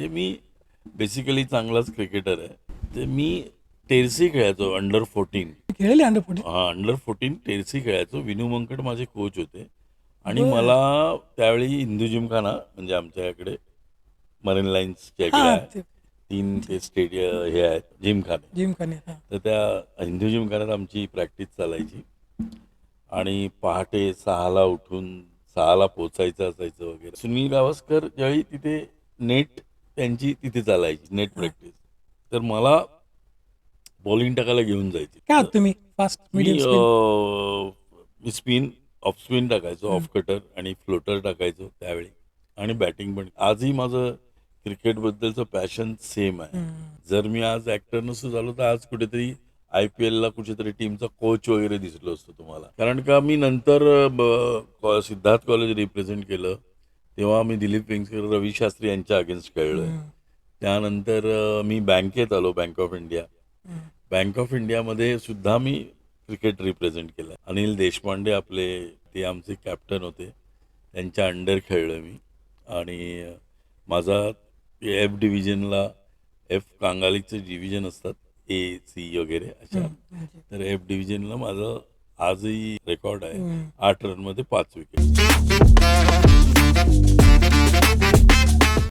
म्हणजे मी बेसिकली चांगलाच क्रिकेटर आहे. तर मी टेरसी खेळायचो अंडर फोर्टीन खेळले अंडर फोर्टी हा अंडर फोर्टीन टेरसी खेळायचो. विनू मंकड माझे कोच होते. आणि मला त्यावेळी हिंदू जिमखाना म्हणजे आमच्याकडे मरीन लाईन्सच्या इकडे आहे. तीन ते स्टेडियम हे आहेत जिमखाने. जिम करणे हा. तर त्या हिंदू जिमखान्यात आमची प्रॅक्टिस चालायची. आणि पहाटे सहाला उठून सहाला पोचायचं असायचं वगैरे. सुनील गावस्कर ज्यावेळी तिथे नेट त्यांची तिथे चालायची नेट प्रॅक्टिस तर मला बॉलिंग टाकायला घेऊन जायचे. काय आहात तुम्ही? फास्ट मी मीडियम अं, मी स्पिन ऑफ स्पिन टाकायचो ऑफ कटर आणि फ्लोटर टाकायचो त्यावेळी. आणि बॅटिंग पण आजही माझं क्रिकेटबद्दलचं पॅशन सेम आहे. जर मी आज ऍक्टर नसतो झालो तर आज कुठेतरी आय पी एलला कुठेतरी टीमचा कोच वगैरे दिसलो असतो तुम्हाला. कारण का मी नंतर अं, ब- कॉ- सिद्धार्थ कॉलेज रिप्रेझेंट केलं. तेव्हा मी दिलीप वेंगसकर रवी शास्त्री यांच्या अगेन्स्ट खेळलोय. त्यानंतर मी बँकेत आलो bank of India bank of इंडियामध्ये सुद्धा मी क्रिकेट रिप्रेझेंट केलं अनिल देशपांडे आपले ते आमचे कॅप्टन होते. त्यांच्या अंडर खेळलो मी. आणि माझा एफ डिव्हिजनला एफ कांगालीचे डिव्हिजन असतात ए सी वगैरे अशा. तर एफ डिव्हिजनला माझं आजही रेकॉर्ड आहे. आठ रनमध्ये पाच विकेट